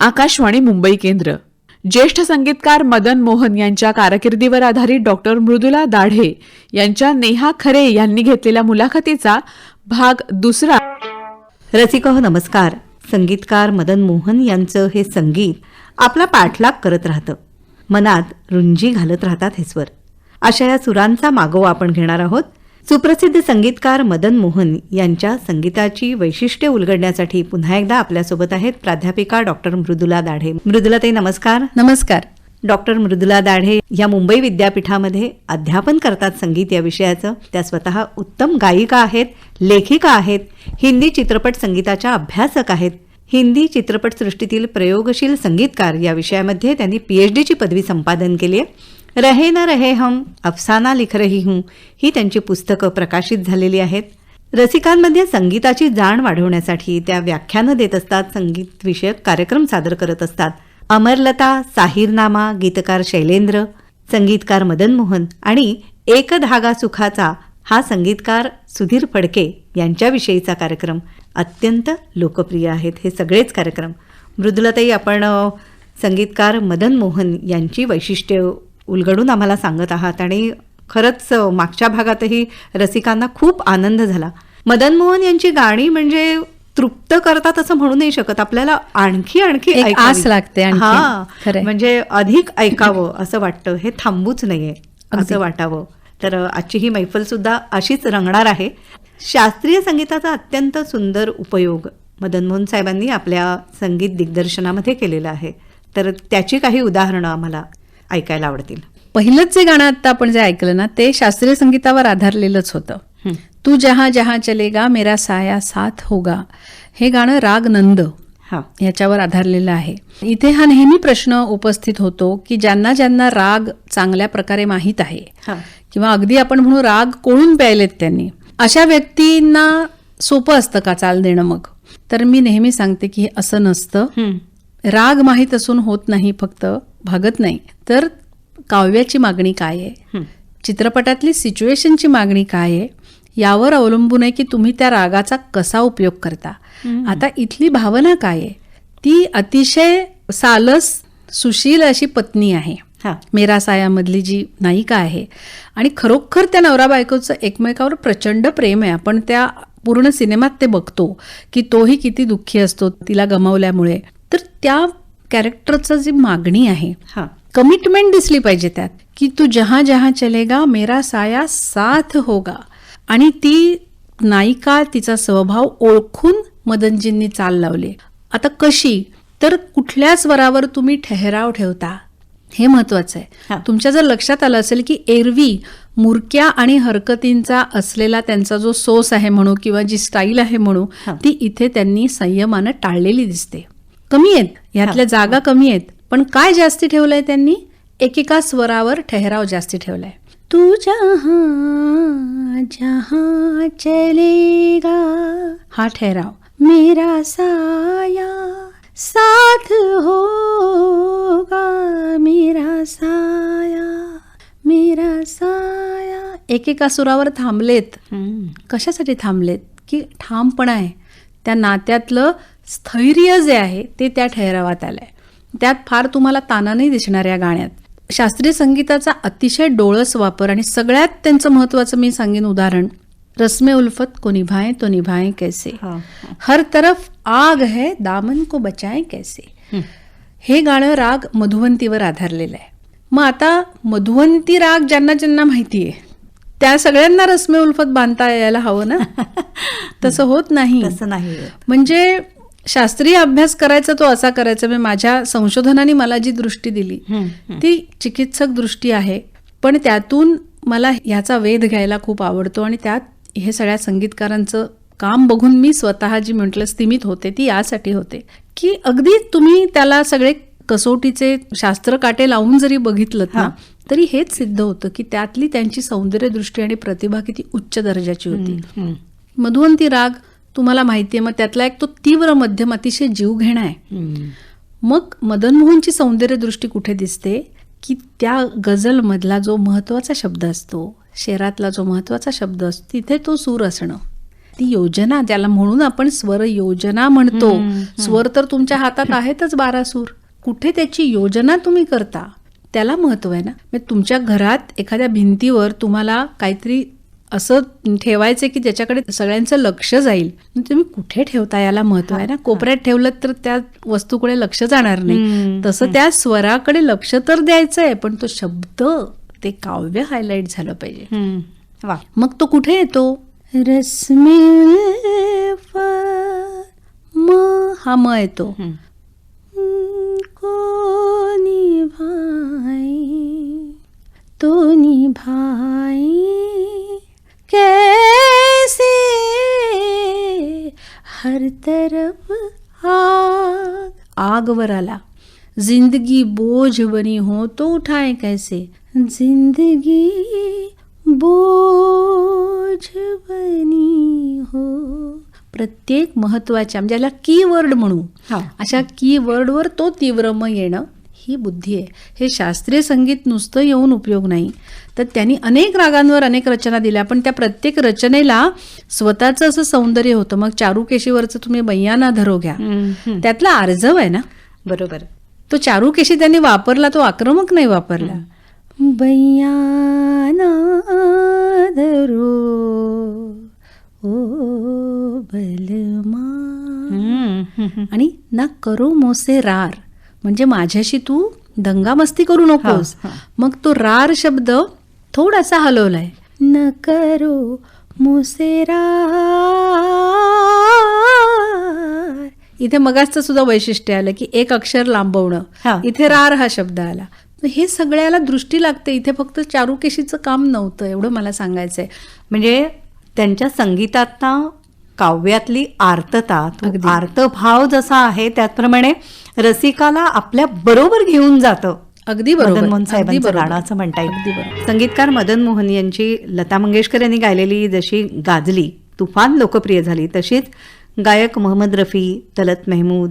आकाशवाणी मुंबई केंद्र. ज्येष्ठ संगीतकार मदन मोहन यांच्या कारकिर्दीवर आधारित डॉक्टर मृदुला दाढे यांच्या नेहा खरे यांनी घेतलेल्या मुलाखतीचा भाग दुसरा. रसिको हो, नमस्कार. संगीतकार मदन मोहन यांचं हे संगीत आपला पाठलाग करत राहतं. मनात रुंजी घालत राहतात हे स्वर. अशा या सुरांचा मागोवा आपण घेणार आहोत. सुप्रसिद्ध संगीतकार मदन मोहन यांच्या संगीताची वैशिष्ट्ये उलगडण्यासाठी पुन्हा एकदा आपल्यासोबत आहेत प्राध्यापिका डॉक्टर मृदुला दाढे. मृदुलाताई नमस्कार. नमस्कार. डॉक्टर मृदुला दाढे या मुंबई विद्यापीठामध्ये अध्यापन करतात संगीत या विषयाचं. त्या स्वतः उत्तम गायिका आहेत लेखिका आहेत हिंदी चित्रपट संगीताच्या अभ्यासक आहेत. हिंदी चित्रपटसृष्टीतील प्रयोगशील संगीतकार या विषयामध्ये त्यांनी पीएच डीची पदवी संपादन केली आहे. रहे ना रहे हम अफसाना लिख रही हूं ही त्यांची पुस्तकं प्रकाशित झालेली आहेत. रसिकांमध्ये संगीताची जाण वाढवण्यासाठी त्या व्याख्यानं देत असतात संगीतविषयक कार्यक्रम सादर करत असतात. अमरलता साहिरनामा गीतकार शैलेंद्र संगीतकार मदन मोहन आणि एक धागा सुखाचा हा संगीतकार सुधीर फडके यांच्याविषयीचा कार्यक्रम. अत्यंत लोकप्रिय आहेत हे सगळेच कार्यक्रम. मृदुलताई आपण संगीतकार मदन मोहन यांची वैशिष्ट्य उलगडून आम्हाला सांगत आहात आणि खरंच मागच्या भागातही रसिकांना खूप आनंद झाला मदन मोहन यांची गाणी म्हणजे तृप्त करतात असं म्हणू नाही शकत आपल्याला आणखी आणखी. आस लागते. हा. म्हणजे अधिक ऐकावं असं वाटतं हे थांबूच नाहीये. असं वाटावं तर आजची ही मैफल सुद्धा अशीच रंगणार आहे शास्त्रीय संगीताचा अत्यंत सुंदर उपयोग मदन मोहन साहेबांनी आपल्या संगीत दिग्दर्शनामध्ये केलेला आहे तर त्याची काही उदाहरणं आम्हाला ऐकायला आवडतील. पहिलंच जे गाणं आता आपण जे ऐकलं ना ते शास्त्रीय संगीतावर आधारलेलंच होतं. तू जहा जहा चलेगा मेरा साया साथ होगा. हे गाणं राग नंद हा. याच्यावर आधारलेलं आहे. इथे हा नेहमी प्रश्न उपस्थित होतो की ज्यांना ज्यांना राग चांगल्या प्रकारे माहीत आहे हा. किंवा अगदी आपण म्हणू राग कोळून प्यायलेत त्यांनी अशा व्यक्तींना सोपं असतं का चाल देणं मग? तर मी नेहमी सांगते की हे असं नसतं. राग माहीत असून होत नाही फक्त भागत नाही. तर काव्याची मागणी काय आहे. चित्रपटातली सिच्युएशनची मागणी काय आहे? यावर अवलंबून आहे की तुम्ही त्या रागाचा कसा उपयोग करता? आता इथली भावना काय आहे? ती अतिशय सालस सुशील अशी पत्नी आहे. हा. मेरा सायामधली जी नायिका आहे. आणि खरोखर त्या नवरा बायकोचं एकमेकावर प्रचंड प्रेम आहे. आपण त्या पूर्ण सिनेमात ते बघतो की तोही किती दुःखी असतो तिला गमावल्यामुळे. तर त्या कॅरेक्टरचं जी मागणी आहे हा. कमिटमेंट दिसली पाहिजे त्यात की तू जहां जहां चलेगा मेरा साया साथ होगा. आणि ती नायिका तिचा स्वभाव ओळखून मदनजींनी चाल लावली. आता कशी? तर कुठल्या स्वरावर तुम्ही ठहराव ठेवता. हे महत्वाचं. आहे. तुमच्या जर लक्षात आलं असेल की एरवी मुरक्या आणि हरकतींचा असलेला त्यांचा जो सोस आहे म्हणू किंवा जी स्टाईल आहे म्हणू. ती इथे त्यांनी संयमानं टाळलेली दिसते. कमी आहेत. ह्यातल्या जागा कमी आहेत. पण काय जास्ती ठेवलंय त्यांनी? एकेका स्वरावर ठहराव जास्ती ठेवलाय. तू जहां जहां चलेगा हा ठहराव. मेरा साया साथ होगा मेरा साया मेरा साया. एकेका सुरावर थांबलेत. कशासाठी थांबलेत? की ठामपणा आहे. त्या नात्यातलं स्थैर्य जे आहे ते त्या ठहरावात आलंय. त्यात फार तुम्हाला ताना नाही दिसणार या गाण्यात. शास्त्रीय संगीताचा अतिशय डोळस वापर आणि सगळ्यात त्यांचं महत्वाचं मी सांगेन उदाहरण रस्मे उल्फत को निभाए तो निभाए कैसे? हा. हर तरफ आग है दामन को बचाए कैसे? हं. हे गाणं राग मधुवंतीवर आधारलेलं आहे. मग आता मधुवंती राग ज्यांना ज्यांना माहिती आहे त्या सगळ्यांना रस्मे उल्फत बांधता यायला हवं ना? तसं होत नाही. तसं नाही म्हणजे शास्त्रीय अभ्यास करायचा तो असा करायचा मी माझ्या संशोधनाने मला जी दृष्टी दिली. ती चिकित्सक दृष्टी आहे पण त्यातून मला ह्याचा वेध घ्यायला खूप आवडतो आणि त्यात हे सगळ्या संगीतकारांचं काम बघून मी स्वतः जी म्हटलं स्थिमित होते ती यासाठी होते की अगदी तुम्ही त्याला सगळे कसोटीचे शास्त्र काटे लावून जरी बघितलं ना. तरी हेच सिद्ध होतं की त्यातली त्यांची सौंदर्य दृष्टी आणि प्रतिभा किती उच्च दर्जाची होती. मधुवंती राग तुम्हाला माहिती आहे मग त्यातला एक तो तीव्र मध्यम अतिशय जीव घेणा आहे. मग मदन मोहनची सौंदर्य दृष्टी कुठे दिसते? की त्या गझलमधला जो महत्त्वाचा शब्द असतो शेरातला जो महत्त्वाचा शब्द असतो तिथे तो सूर असणं. ती योजना ज्याला म्हणून आपण स्वर योजना म्हणतो. स्वर तर तुमच्या हातात आहेतच बारा सूर. कुठे त्याची योजना तुम्ही करता? त्याला महत्त्व आहे ना? म्हणजे तुमच्या घरात एखाद्या भिंतीवर तुम्हाला काहीतरी असं ठेवायचं की ज्याच्याकडे सगळ्यांचं लक्ष जाईल. तुम्ही कुठे ठेवता याला महत्त्व आहे ना? कोपऱ्यात ठेवलं तर त्या वस्तूकडे लक्ष जाणार नाही. तसं त्या स्वराकडे लक्ष तर द्यायचं आहे पण तो शब्द ते काव्य हायलाइट झालं पाहिजे. वा. मग तो कुठे येतो? रश्मी म हा म येतो. हम्म. को निभाए तो निभाए कैसे हर तरफ आग। आग वर आला। जिंदगी बोझ बनी हो तो उठाए कैसे? जिंदगी बोझ बनी हो। प्रत्येक महत्त्वाच्या म्हणजे याला कीवर्ड म्हणू. हा. अशा कीवर्डवर तो तीव्रम येणं ही बुद्धी आहे. हे शास्त्रीय संगीत नुसतं येऊन उपयोग नाही. तर त्यांनी अनेक रागांवर अनेक रचना दिल्या पण त्या प्रत्येक रचनेला स्वतःचं असं सौंदर्य होतं. मग चारुकेशीवरचं तुम्ही बैयाना धरो घ्या. त्यातला आर्जव आहे ना? बरोबर. तो चारुकेशी त्यांनी वापरला तो आक्रमक नाही वापरला. बैयाना धरो ओ बलमा. आणि ना करो मोसे रार. म्हणजे माझ्याशी तू दंगामस्ती करू नकोस. मग तो रार शब्द थोडासा हलवलाय. न करो मोसे रार इथे मगाचं सुद्धा वैशिष्ट्य आलं की एक अक्षर. लांबवणं. इथे रार हा शब्द आला. हे सगळ्याला दृष्टी लागते. इथे फक्त चारुकेशीचं काम नव्हतं एवढं मला सांगायचंय. म्हणजे त्यांच्या संगीतात काव्यातली आर्तता. आर्तभाव जसा आहे त्याचप्रमाणे रसिकाला आपल्या बरोबर घेऊन जातं. अगदी मदन मोहन साहेबांचं. गाणं असं म्हणता येईल. संगीतकार मदन मोहन यांची लता मंगेशकर यांनी गायलेली जशी गाजली तुफान लोकप्रिय झाली तशीच गायक मोहम्मद रफी तलत मेहमूद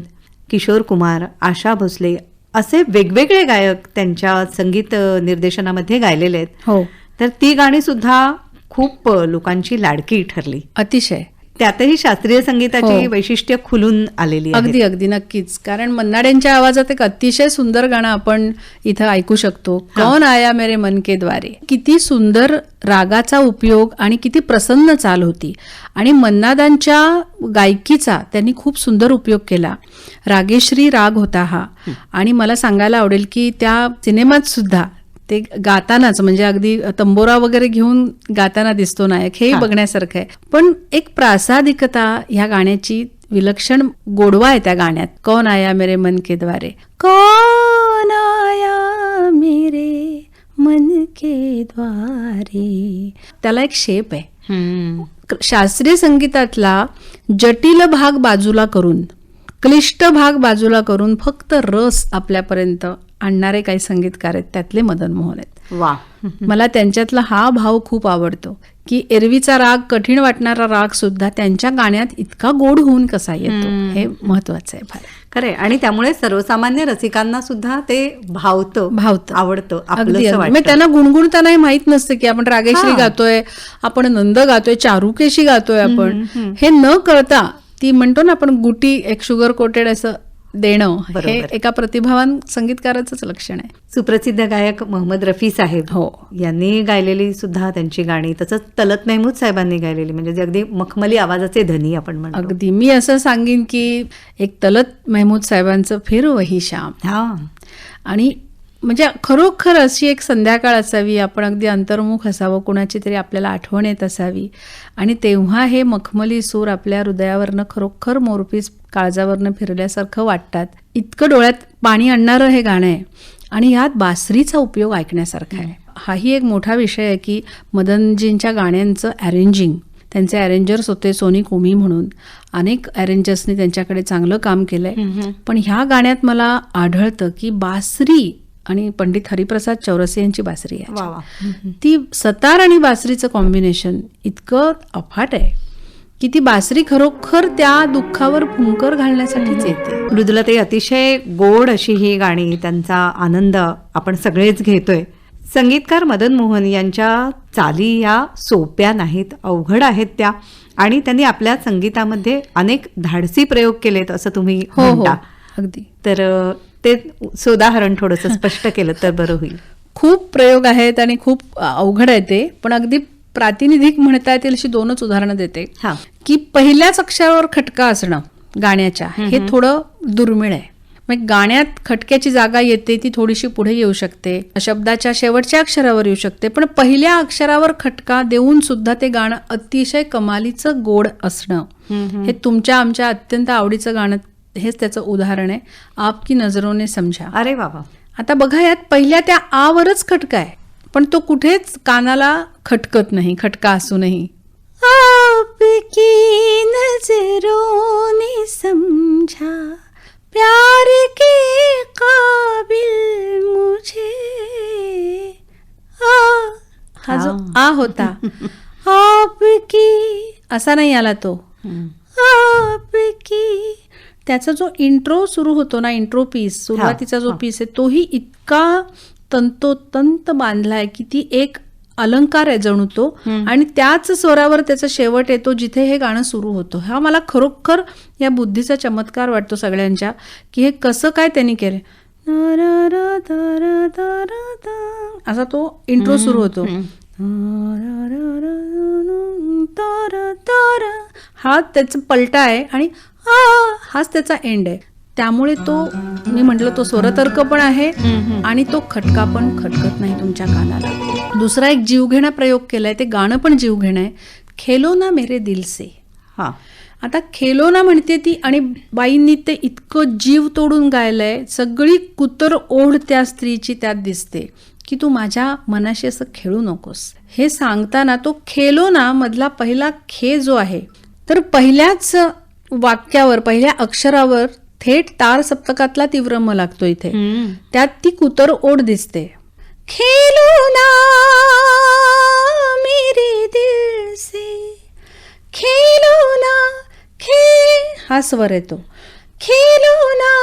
किशोर कुमार आशा भोसले असे वेगवेगळे गायक त्यांच्या संगीत निर्देशनामध्ये गायलेले आहेत. हो. तर ती गाणी सुद्धा खूप लोकांची लाडकी ठरली. अतिशय. त्यातही शास्त्रीय संगीताची हो. वैशिष्ट्य खुलून आलेली. अगदी अगदी नक्कीच. कारण मन्नाड्यांच्या आवाजात एक अतिशय सुंदर गाणं आपण इथं ऐकू शकतो. कौन आया मेरे मन के द्वारे. किती सुंदर रागाचा उपयोग आणि किती प्रसन्न चाल होती. आणि मन्नादांच्या गायकीचा त्यांनी खूप सुंदर उपयोग केला. रागेश्री राग होता हा. आणि मला सांगायला आवडेल की त्या सिनेमात सुद्धा ते गातानाच म्हणजे अगदी तंबोरा वगैरे घेऊन गाताना दिसतो नायक हे. बघण्यासारखं आहे. पण एक प्रासादिकता ह्या गाण्याची विलक्षण गोडवा आहे त्या गाण्यात. कौन आया मेरे मन के द्वारे? कौन आया मेरे मन के द्वारे? त्याला एक शेप आहे. हम्म. शास्त्रीय संगीतातला जटिल भाग बाजूला करून क्लिष्ट भाग बाजूला करून फक्त रस आपल्यापर्यंत आणणारे काही संगीतकार आहेत त्यातले मदन मोहन आहेत. वा. मला त्यांच्यातला हा भाव खूप आवडतो की एरवीचा राग कठीण वाटणारा राग सुद्धा त्यांच्या गाण्यात इतका गोड होऊन कसा येतो हे महत्वाचं आहे फार. खरे आणि त्यामुळे सर्वसामान्य रसिकांना सुद्धा ते भावतं भावतं. आवडतं अगदी. मग त्यांना गुणगुणताना हे माहीत नसतं की आपण रागेश्री. गातोय आपण नंद गातोय चारुकेशी गातोय आपण. हे न कळता ती म्हणतो ना आपण गुटी एक शुगर कोटेड असं देणं हे. एका प्रतिभावान संगीतकाराचंच लक्षण आहे. सुप्रसिद्ध गायक मोहम्मद रफी साहेब हो. यांनी गायलेली सुद्धा त्यांची गाणी तसंच तलत मेहमूद साहेबांनी गायलेली म्हणजे जे अगदी मखमली आवाजाचे धनी आपण म्हणतो. अगदी. मी असं सांगेन की एक तलत महमूद साहेबांचं फिर वही श्याम. हा. आणि म्हणजे खरोखर अशी एक संध्याकाळ असावी आपण अगदी अंतर्मुख असावं कुणाची तरी आपल्याला आठवण येत असावी. आणि तेव्हा हे मखमली सूर आपल्या हृदयावरनं खरोखर मोरपीस काळजावरनं फिरल्यासारखं वाटतात. इतकं डोळ्यात पाणी आणणारं हे गाणं आहे. आणि यात बासरीचा उपयोग ऐकण्यासारखा आहे. हाही एक मोठा विषय आहे की मदनजींच्या गाण्यांचं अरेंजिंग त्यांचे अरेंजर्स होते सोनी कोमी म्हणून. अनेक अरेंजर्सनी त्यांच्याकडे चांगलं काम केलंय. पण ह्या गाण्यात मला आढळतं की बासरी आणि पंडित हरिप्रसाद चौरसे यांची बासरी आहे. वा वा. ती सतार आणि बासरीचं कॉम्बिनेशन इतकं अफाट आहे की ती बासरी खरोखर त्या दुःखावर फुंकर घालण्यासाठीच येते. मृदुला ते अतिशय गोड अशी ही गाणी त्यांचा आनंद आपण सगळेच घेतोय. संगीतकार मदन मोहन यांच्या चाली या सोप्या नाहीत अवघड आहेत त्या आणि त्यांनी आपल्या संगीतामध्ये अनेक धाडसी प्रयोग केलेत असं तुम्ही हो हो. अगदी. तर ते सोदाहरण थोडंसं स्पष्ट केलं तर बरं होईल. खूप प्रयोग आहेत आणि खूप अवघड आहे ते पण अगदी प्रातिनिधिक म्हणता येतील अशी दोनच उदाहरणं देते. हा. की पहिल्याच अक्षरावर खटका असणं गाण्याच्या हे थोडं दुर्मिळ आहे. मग गाण्यात खटक्याची जागा येते ती थोडीशी पुढे येऊ शकते शब्दाच्या शेवटच्या अक्षरावर येऊ शकते पण पहिल्या अक्षरावर खटका देऊन सुद्धा ते गाणं अतिशय कमालीचं गोड असणं. हे तुमच्या आमच्या अत्यंत आवडीचं गाणं हेच त्याचं उदाहरण आहे. आप की नजरोने समजा अरे बाबा आता बघा यात पहिल्या त्या आवरच खटका आहे. पण तो कुठेच कानाला खटकत नाही खटका असूनही आपकी नजरों ने समझा. प्यार के काबिल मुझे. आ हा जो आ होता. आपकी असा नाही आला तो. आपकी त्याचा जो इंट्रो सुरू होतो ना इंट्रो पीस सुरुवातीचा जो पीस आहे तोही इतका तंतोतंत बांधलाय की ती एक अलंकार आहे जणू तो आणि त्याच स्वरावर त्याचा शेवट येतो जिथे हे गाणं सुरू होतं. हा मला खरोखर या बुद्धीचा चमत्कार वाटतो सगळ्यांच्या की हे कसं काय त्यांनी केलं असा तो इंट्रो सुरू होतो. हा त्याचा पलटा आहे आणि हाच त्याचा एंड आहे. त्यामुळे तो मी म्हटलं तो स्वरतर्क पण आहे आणि तो खटका पण खटकत नाही तुमच्या कानाला. दुसरा एक जीवघेणा प्रयोग केलाय ते गाणं पण जीवघेणं आहे. खेलो ना मेरे दिल से. हा. आता खेलोना म्हणते ती आणि बाईंनी ते इतकं जीव तोडून गायलंय सगळी कुतर ओढ त्या स्त्रीची त्यात दिसते की तू माझ्या मनाशी असं खेळू नकोस. हे सांगताना तो खेलोना मधला पहिला खे जो आहे तर पहिल्याच वाक्यावर पहिल्या अक्षरावर थेट तार सप्तकातला तीव्र म लागतो इथे. त्यात ती कुतर ओढ दिसते. खेलोना मेरे दिल से. खेलो ना खे हा स्वर येतो. खेलो ना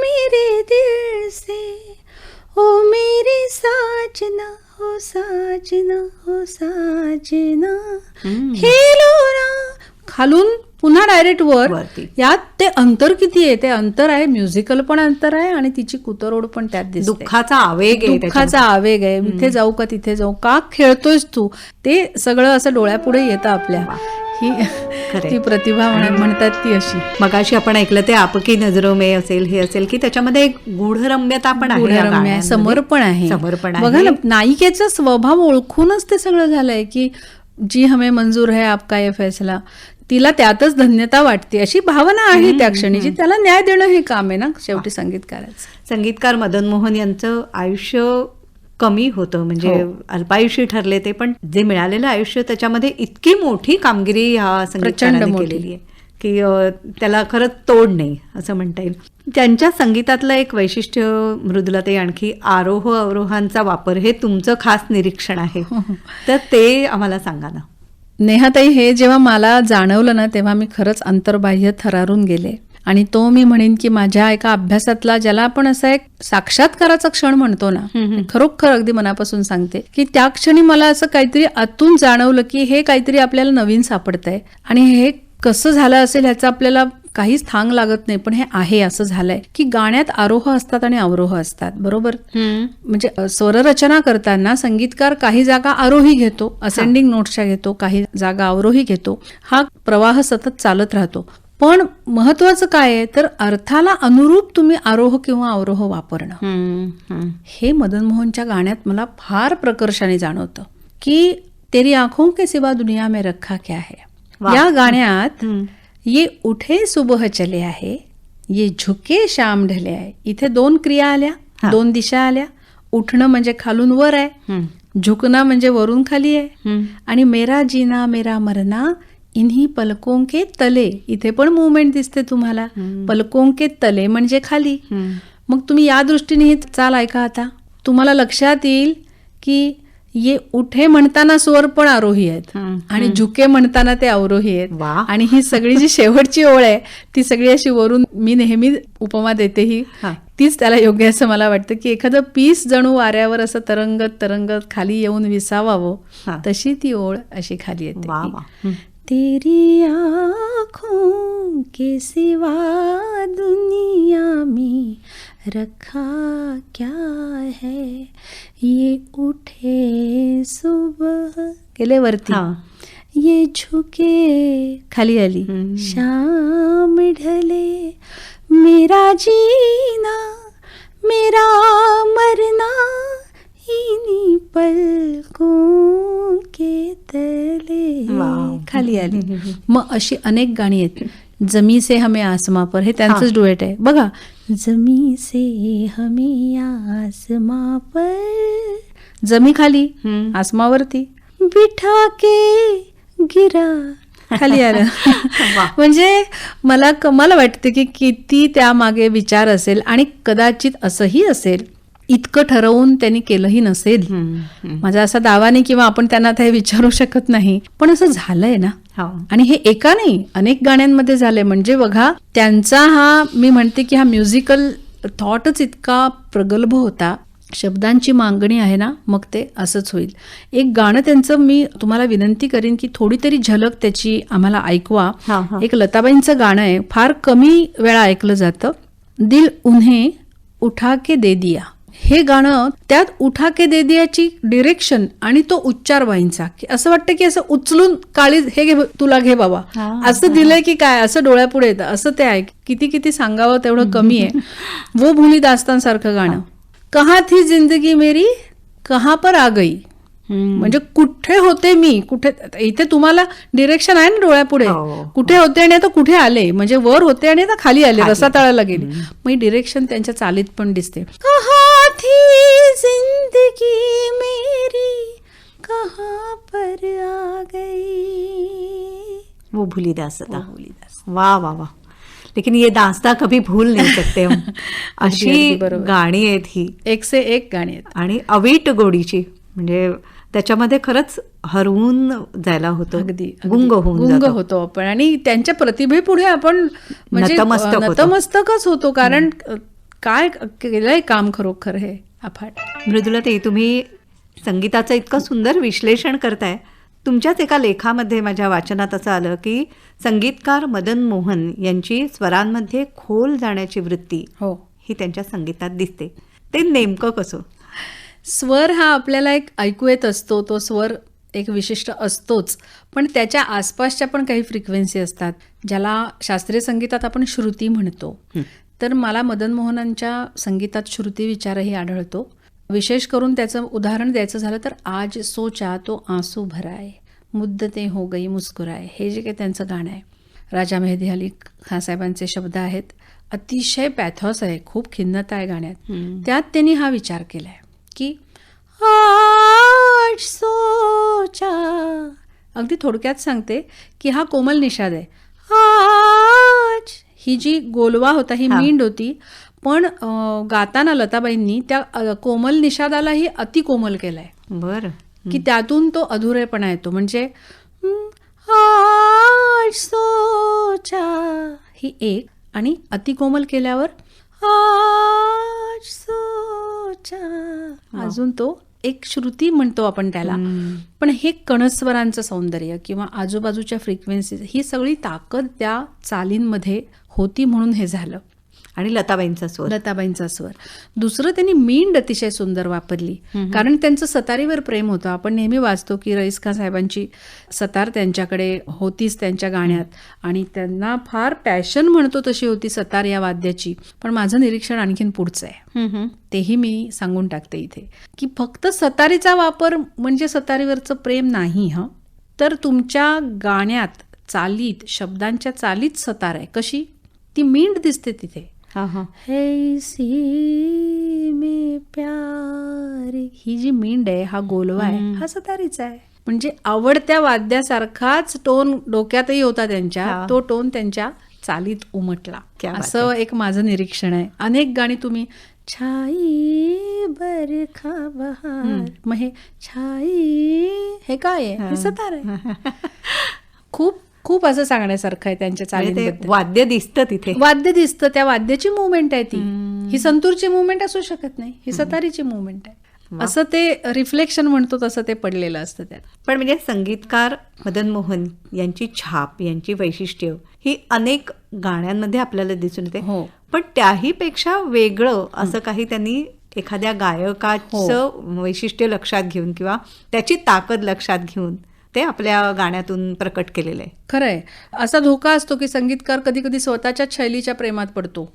मेरे दिल से. ओ मेरे साजना हो साजना हो साजना. खेलो ना खालून पुन्हा डायरेक्ट वर वरती. यात ते अंतर किती आहे? ते अंतर आहे म्युझिकल पण अंतर आहे आणि तिची कुतरोड पण त्यात दिसते. दुःखाचा आवेग आहे दुःखाचा आवेग आहे. इथे जाऊ का तिथे जाऊ? का खेळतोयस तू? ते सगळं असं डोळ्यापुढे येतं आपल्या. ही खरंय. ती प्रतिभा म्हण- म्हणतात ती अशी. मगाशी आपण ऐकलं ते आपकी नजरो मे असेल हे असेल की त्याच्यामध्ये एक गूढरम्यता पण आहे या गुढरम्य आहे गाण्यांमध्ये. समर्पण आहे. समर्पण बघा आहे. ना नायिकेचा स्वभाव ओळखूनच ते सगळं झालंय की जी हमें मंजूर है आपका ये फैसला तिला त्यातच धन्यता वाटते अशी भावना आहे त्या क्षणीची. त्याला न्याय देणं हे काम आहे ना शेवटी संगीतकाराचं. संगीतकार मदन मोहन यांचं आयुष्य कमी होतं म्हणजे हो. अल्पायुषी ठरले ते पण जे मिळालेलं आयुष्य त्याच्यामध्ये इतकी मोठी कामगिरी ह्या संगीतकाराने. केलेली आहे की त्याला खरंच तोड नाही असं म्हणता येईल. त्यांच्या संगीतातलं एक वैशिष्ट्य मृदुला ते आणखी आरोह अवरोहांचा वापर हे तुमचं खास निरीक्षण आहे. हो, तर ते आम्हाला सांगा ना. नेहाताई हे जेव्हा मला जाणवलं ना तेव्हा मी खरंच अंतर्बाह्य थरारून गेले. आणि तो मी म्हणेन की माझ्या एका अभ्यासातला ज्याला आपण असा एक साक्षात्काराचा क्षण म्हणतो ना खरोखर अगदी मनापासून सांगते की त्या क्षणी मला असं काहीतरी आतून जाणवलं की हे काहीतरी आपल्याला नवीन सापडतंय. आणि हे कसं झालं असेल ह्याचा आपल्याला काहीच थांग लागत नाही पण हे आहे असं झालंय. की गाण्यात आरोह असतात आणि अवरोह असतात बरोबर? म्हणजे स्वररचना करताना संगीतकार काही जागा आरोही घेतो असेंडिंग नोट्सच्या घेतो काही जागा अवरोही घेतो हा प्रवाह सतत चालत राहतो. पण महत्वाचं काय आहे? तर अर्थाला अनुरूप तुम्ही आरोह किंवा अवरोह वापरणं. हे मदन मोहनच्या गाण्यात मला फार प्रकर्षाने जाणवतं की तेरी आंखों के सिवा दुनिया में रखा क्या है. या गाण्यात ये उठे सुबह चले आहे ये झुके शाम ढले आहे. इथे दोन क्रिया आल्या. दोन दिशा आल्या. उठणं म्हणजे खालून वर आहे झुकणं म्हणजे वरून खाली आहे. आणि मेरा जीना मेरा मरना इन्ही पलकों के तले. इथे पण मुवमेंट दिसते तुम्हाला. पलकों के तले म्हणजे खाली. मग तुम्ही या दृष्टीने ही चाल ऐका आता. तुम्हाला लक्षात येईल की ये उठे म्हणताना स्वर पण आरोही आहेत आणि झुके म्हणताना ते अवरोही आहेत वा. आणि ही सगळी जी शेवटची ओळ आहे ती सगळी अशी वरून मी नेहमी उपमा देते ही. तीच त्याला योग्य असं मला वाटतं की एखादं पीस जणू वाऱ्यावर असं तरंगत तरंगत खाली येऊन विसावावं. तशी ती ओळ अशी खाली येते. तेरी आँखों के सिवा दुनिया में रखा क्या है? ये उठे सुबह। गेले वरती? हा. ये झुके खाली आली. शाम ढले। मेरा जीना मेरा मरना इन्हीं पलकों के तले. खाली आली मग अशी अनेक गाणी आहेत. जमी से हमें आसमा पर. हे त्यांचंच डुएट आहे. बघा जमी से हमें आसमा पर जमी खाली. आसमावरती? बिठा के गिरा. खाली आलं. म्हणजे मला क- मला वाटतं की किती त्यामागे विचार असेल आणि कदाचित असंही असेल इतकं ठरवून त्यांनी केलंही नसेल. माझा असा दावा नाही किंवा आपण त्यांना हे विचारू शकत नाही. पण असं झालंय ना? हो. आणि हे एका नाही अनेक गाण्यांमध्ये झालंय. म्हणजे बघा त्यांचा हा मी म्हणते की हा म्युझिकल थॉटच इतका प्रगल्भ होता. शब्दांची मागणी आहे ना मग ते असंच होईल. एक गाणं त्यांचं मी तुम्हाला विनंती करीन की थोडी तरी झलक त्याची आम्हाला ऐकवा. एक लताबाईंचं गाणं आहे. फार कमी वेळा ऐकलं जातं. दिल उन्हे उठा के दे दिया. हे गाणं त्यात उठा के दे दियाची डिरेक्शन आणि तो उच्चार बाईंचा. की असं वाटतं की असं उचलून काळी हे घे तुला घे बाबा. असं दिलंय की काय? असं डोळ्यापुढे येतं. असं ते आहे. किती किती सांगावं तेवढं कमी आहे. वो भुली दास्तान सारखं गाणं. कहा थी जिंदगी मेरी? कहा पर आ गई. म्हणजे कुठे होते मी? कुठे इथे तुम्हाला डिरेक्शन आहे ना डोळ्यापुढे? हो. कुठे होते आणि आता कुठे आले? म्हणजे वर होते आणि आता खाली आले रसा तळायला गेले. मग डिरेक्शन त्यांच्या चालीत पण दिसते. थी जिंदगी मेरी कहा पर आ गई वो भूली दासता वो भूली दासता. वाह वाह वाह लेकिन ये दास्ता कभी भूल नहीं सकते हम अशी. गाणी आहेत ही एक से एक गाणी आहेत आणि अवीट गोडीची म्हणजे त्याच्यामध्ये खरंच हरवून जायला होतं अगदी. गुंग होऊन गुंग. होतो आपण आणि त्यांच्या प्रतिभेपुढे आपण म्हणजे नतमस्तक होतो. नतमस्तकच होतो कारण काय केलंय काम खरोखर हे? अफाट मृदुला ते तुम्ही संगीताचं इतकं सुंदर विश्लेषण करताय. तुमच्याच एका लेखामध्ये माझ्या वाचनात असं आलं की संगीतकार मदन मोहन यांची स्वरांमध्ये खोल जाण्याची वृत्ती हो. ही त्यांच्या संगीतात दिसते. ते नेमकं कसं? स्वर हा आपल्याला एक ऐकू येत असतो तो स्वर एक विशिष्ट असतोच पण त्याच्या आसपासच्या पण काही फ्रिक्वेन्सी असतात ज्याला शास्त्रीय संगीतात आपण श्रुती म्हणतो. तर मला मदन मोहनांच्या संगीतात श्रुती विचारही आढळतो. विशेष करून त्याचं उदाहरण द्यायचं झालं तर आज सोचा तो आंसू भराय मुद्दते हो गई मुस्कुराय. हे जे काही त्यांचं गाणं आहे. राजा मेहदी अली खान साहेबांचे शब्द आहेत. अतिशय पॅथॉस आहे खूप खिन्नता आहे गाण्यात. त्यात त्यांनी हा विचार केलाय की आज सोचा. अगदी थोडक्यात सांगते की हा कोमल निषाद आहे. ही जी गोलवा होता ही. मींड होती पण गाताना लताबाईंनी त्या कोमल निषादालाही अति कोमल केलाय. बरं. की त्यातून तो अधुरेपणा येतो. म्हणजे हं, आज सोचा ही एक आणि अतिकोमल केल्यावर आज सोचा अजून तो एक श्रुती म्हणतो आपण त्याला. पण हे कणस्वरांचं सौंदर्य किंवा आजूबाजूच्या फ्रिक्वेन्सी ही सगळी ताकद त्या चालींमध्ये होती म्हणून हे झालं. आणि लताबाईंचा स्वर. लताबाईंचा स्वर. दुसरं त्यांनी मींड अतिशय सुंदर वापरली. कारण त्यांचं सतारीवर प्रेम होतं. आपण नेहमी वाचतो की रईस खान साहेबांची सतार त्यांच्याकडे होतीच त्यांच्या गाण्यात. आणि त्यांना फार पॅशन म्हणतो तशी होती सतार या वाद्याची. पण माझं निरीक्षण आणखीन पुढचं आहे. तेही मी सांगून टाकते इथे. की फक्त सतारीचा वापर म्हणजे सतारीवरचं प्रेम नाही हं. तर तुमच्या गाण्यात चालीत शब्दांच्या चालीत सतार आहे. कशी? ती मींड दिसते तिथे. हा, हा. है सी में प्यार. ही जी मींड आहे हा गोलवा आहे हा सतारीचा आहे. म्हणजे आवडत्या वाद्यासारखाच टोन डोक्यातही होता त्यांच्या. तो टोन त्यांच्या चालीत उमटला. क्या बात असं एक माझं निरीक्षण आहे. अनेक गाणी तुम्ही छाई बरखा बहार. मग हे छाई हे काय आहे? हे सतार आहे. खूप खूप असं सांगण्यासारखं आहे त्यांच्या म्हणजे चालींबद्दल. वाद्य दिसतं तिथे. वाद्य दिसतं त्या वाद्याची मुवमेंट आहे ती. ही संतूरची मुवमेंट असू शकत नाही ही सतारीची मुवमेंट आहे. असं ते रिफ्लेक्शन म्हणतो तसं ते पडलेलं असतं त्यात. पण म्हणजे संगीतकार मदन मोहन यांची छाप यांची वैशिष्ट्य ही अनेक गाण्यांमध्ये आपल्याला दिसून येते. हो. पण त्याही पेक्षा वेगळं असं काही त्यांनी एखाद्या गायकाचं वैशिष्ट्य लक्षात घेऊन किंवा त्याची ताकद लक्षात घेऊन ते आपल्या गाण्यातून प्रकट केलेलं. आहे खरंय. असा धोका असतो की संगीतकार कधी कधी स्वतःच्याच शैलीच्या प्रेमात पडतो.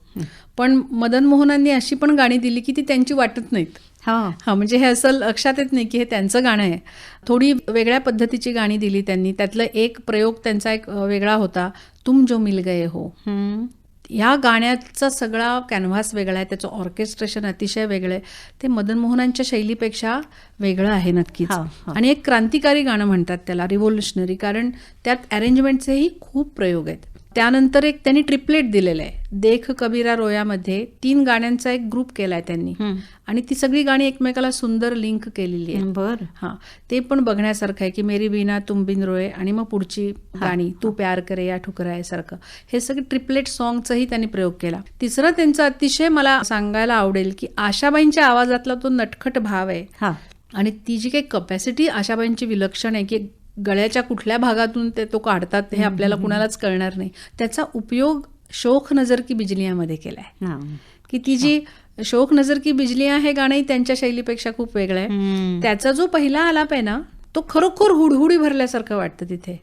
पण मदन मोहनांनी अशी पण गाणी दिली की ती त्यांची वाटत नाहीत. हा. हा म्हणजे हे असं लक्षात येत नाही की हे त्यांचं गाणं आहे. थोडी वेगळ्या पद्धतीची गाणी दिली त्यांनी. त्यातलं एक प्रयोग त्यांचा एक वेगळा होता तुम जो मिल गए हो. या गाण्याचा सगळा कॅनव्हास वेगळा आहे त्याचं ऑर्केस्ट्रेशन अतिशय वेगळं आहे. ते मदन मोहनांच्या शैलीपेक्षा वेगळं आहे नक्कीच. आणि एक क्रांतिकारी गाणं म्हणतात त्याला रिव्होल्युशनरी कारण त्यात अरेंजमेंटचेही खूप प्रयोग आहेत. त्यानंतर एक त्यांनी ट्रिपलेट दिलेलं आहे. देख कबीरा रोयामध्ये तीन गाण्यांचा एक ग्रुप केलाय त्यांनी. आणि ती सगळी गाणी एकमेकाला सुंदर लिंक केलेली आहे बर. हा. ते पण बघण्यासारखं आहे की मेरी बीना तुम बिन रोय आणि मग पुढची गाणी तू प्यार करे या ठुकराय सारखं हे सगळे ट्रिपलेट सॉंगचाही त्यांनी प्रयोग केला. तिसरं त्यांचं अतिशय मला सांगायला आवडेल की आशाबाईंच्या आवाजातला तो नटखट भाव आहे. आणि ती जी काही कपॅसिटी आशाबाईंची विलक्षण आहे की गळ्याच्या कुठल्या भागातून ते तो काढतात हे आपल्याला कुणालाच कळणार नाही त्याचा उपयोग शोख नजर की बिजलियामध्ये केलाय हा. की ती जी शोक नजर की बिजलिया हे गाणंही त्यांच्या शैलीपेक्षा खूप वेगळं आहे. त्याचा जो पहिला आलाप आहे ना तो खरोखर हुडहुडी भरल्यासारखं वाटतं तिथे.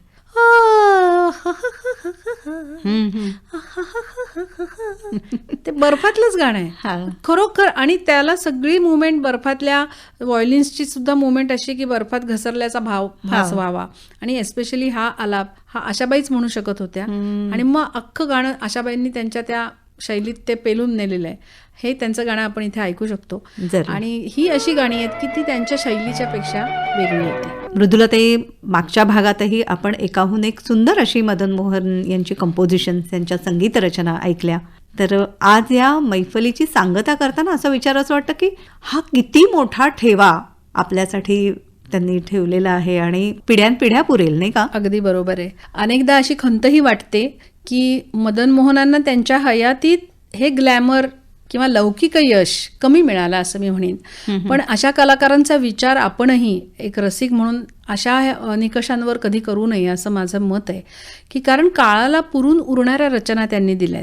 ते बर्फातलंच गाणं हा. आहे खरोखर आणि त्याला सगळी मुवमेंट बर्फातल्या व्हायोलिन्सची सुद्धा मुवमेंट अशी की बर्फात घसरल्याचा भाव भास व्हावा. आणि एस्पेशली हा आलाप हा आशाबाईच म्हणू शकत होत्या. आणि मग अख्खं गाणं आशाबाईंनी त्यांच्या त्या शैलीत ते पेलून नेलेलं आहे. हे त्यांचं गाणं आपण इथे ऐकू शकतो. आणि ही अशी गाणी आहेत की ती त्यांच्या शैलीच्या पेक्षा वेगळी होती. मृदुला ते मागच्या भागातही आपण एकाहून एक सुंदर अशी मदन मोहन यांची कंपोजिशन यांच्या संगीत रचना ऐकल्या. तर आज या मैफलीची सांगता करताना असं विचार असं वाटतं की हा किती मोठा ठेवा आपल्यासाठी त्यांनी ठेवलेला आहे आणि पिढ्यानपिढ्या पुरेल नाही का? अगदी बरोबर आहे. अनेकदा अशी खंतही वाटते की मदन मोहनांना त्यांच्या हयातीत हे ग्लॅमर किंवा लौकिक यश कमी मिळालं असं मी म्हणेन. पण अशा कलाकारांचा विचार आपणही एक रसिक म्हणून अशा निकषांवर कधी करू नये असं माझं मत आहे. की कारण काळाला पुरून उरणाऱ्या रचना त्यांनी दिल्या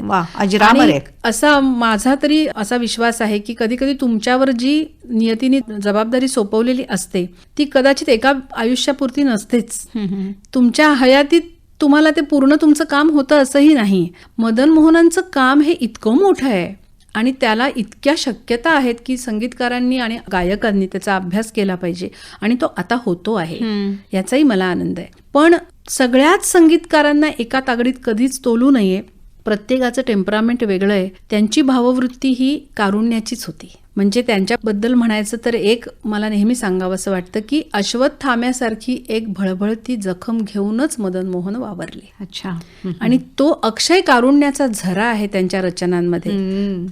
असा माझा तरी असा विश्वास आहे की कधी कधी तुमच्यावर जी नियतीने जबाबदारी सोपवलेली असते ती कदाचित एका आयुष्यापुरती नसतेच. तुमच्या हयातीत तुम्हाला ते पूर्ण तुमचं काम होतं असंही नाही. मदन मोहनांचं काम हे इतकं मोठं आहे. आणि त्याला इतक्या शक्यता आहेत की संगीतकारांनी आणि गायकांनी त्याचा अभ्यास केला पाहिजे. आणि तो आता होतो आहे. याचाही मला आनंद आहे. पण सगळ्याच संगीतकारांना एका तागडीत कधीच तोलू नये प्रत्येकाचं टेम्परामेंट वेगळं आहे त्यांची भाववृत्ती ही कारुण्याचीच होती. म्हणजे त्यांच्याबद्दल म्हणायचं तर एक मला नेहमी सांगावंसं वाटतं की अश्वत्थाम्यासारखी एक भळभळती जखम घेऊनच मदन मोहन वावरले. अच्छा. आणि तो अक्षय कारुण्याचा झरा आहे त्यांच्या रचनांमध्ये.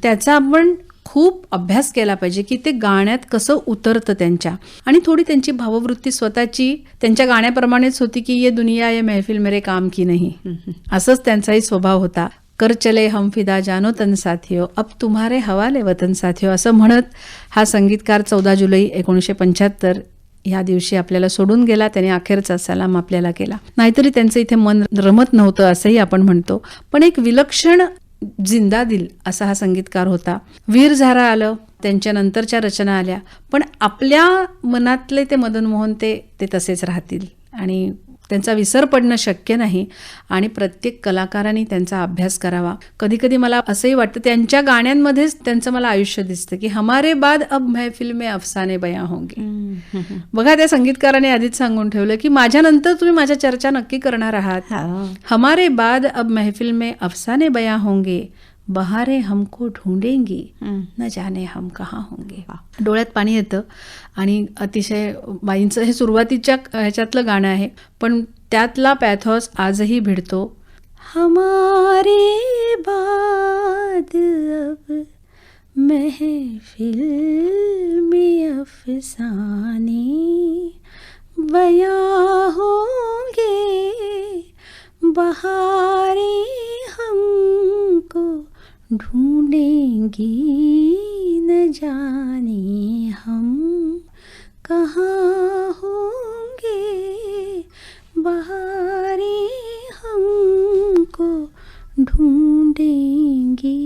त्याचा आपण खूप अभ्यास केला पाहिजे की ते गाण्यात कसं उतरतं त्यांच्या. आणि थोडी त्यांची भाववृत्ती स्वतःची त्यांच्या गाण्याप्रमाणेच होती की ये दुनिया ये महफिल मेरे काम की नाही. असंच त्यांचाही स्वभाव होता. कर चले हम फिदा जानो तन साथियो अब तुम्हारे हवाले वतन साथियो असं म्हणत हा संगीतकार चौदा जुलै एकोणीसशे पंच्याहत्तर ह्या दिवशी आपल्याला सोडून गेला त्याने अखेरचा सलाम आपल्याला केला. नाहीतरी त्यांचं इथे मन रमत नव्हतं असंही आपण म्हणतो. पण एक विलक्षण जिंदा दिल असा हा संगीतकार होता. वीर झारा आलं त्यांच्या नंतरच्या रचना आल्या पण आपल्या मनातले ते मदन मोहन ते ते तसेच राहतील. आणि त्यांचा विसर पडणं शक्य नाही आणि प्रत्येक कलाकारांनी त्यांचा अभ्यास करावा. कधी कधी मला असंही वाटतं त्यांच्या गाण्यांमध्येच त्यांचं मला आयुष्य दिसतं की हमारे बाद अब महफिल में अफसाने बया होंगे. बघा त्या संगीतकाराने आधीच सांगून ठेवलं की माझ्यानंतर तुम्ही माझ्या चर्चा नक्की करणार आहात. हमारे बाद अब महफिल में अफसाने बया होंगे. बहारे हमको ढूंढेंगी न जाने हम कहाँ होंगे. डोळ्यात पाणी येतं आणि अतिशय बाईंचं हे सुरुवातीच्या ह्याच्यातलं गाणं आहे. पण त्यातला पॅथॉस आजही भिडतो. हमारे बाद अब महफिल में अफसाने बयां होंगे बहारे हमको ढूंढेंगी न जाने हम कहाँ होंगे बहारे हमको ढूंढेंगी।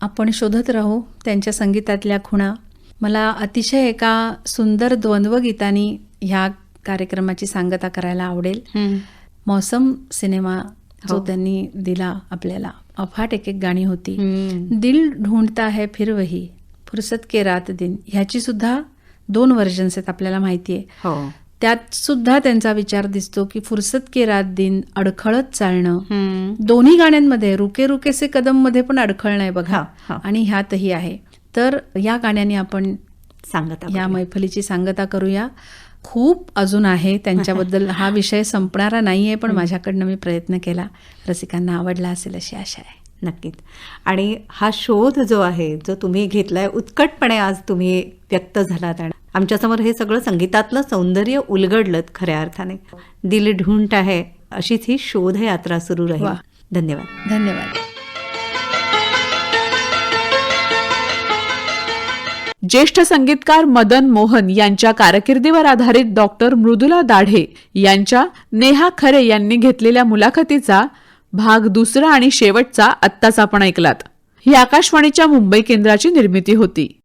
आपण शोधत राहू त्यांच्या संगीतातल्या खुणा. मला अतिशय एका सुंदर द्वंद्वगीतानी ह्या कार्यक्रमाची सांगता करायला आवडेल. मौसम सिनेमा जो हो. त्यांनी दिला आपल्याला अफाट एक एक गाणी होती. दिल ढूंढता है फिर वही फुरसत के रात दिन ह्याची सुद्धा दोन व्हर्जन्स आहेत आपल्याला माहिती आहे हो त्यात सुद्धा त्यांचा विचार दिसतो की फुरसत के रात दिन अडखळत चालणं. दोन्ही गाण्यांमध्ये रुके रुके से कदममध्ये पण अडखळ नाही बघा. आणि ह्यातही आहे तर या गाण्याने आपण सांगत. या मैफलीची सांगता करूया खूप अजून आहे त्यांच्याबद्दल हा विषय संपणारा नाहीये पण माझ्याकडनं मी प्रयत्न केला. रसिकांना आवडला असेल अशी आशा आहे. नक्कीच. आणि हा शोध जो आहे जो तुम्ही घेतलाय उत्कटपणे आज तुम्ही व्यक्त झालात आणि आमच्यासमोर हे सगळं संगीतातलं सौंदर्य उलगडलं खऱ्या अर्थाने. दिल ढूंढ आहे अशीच ही शोध यात्रा सुरू राहील. धन्यवाद. धन्यवाद. ज्येष्ठ संगीतकार मदन मोहन यांच्या कारकिर्दीवर आधारित डॉक्टर मृदुला दाढे यांच्या नेहा खरे यांनी घेतलेल्या मुलाखतीचा भाग दुसरा आणि शेवटचा आत्ताच आपण ऐकलात. ही आकाशवाणीच्या मुंबई केंद्राची निर्मिती होती.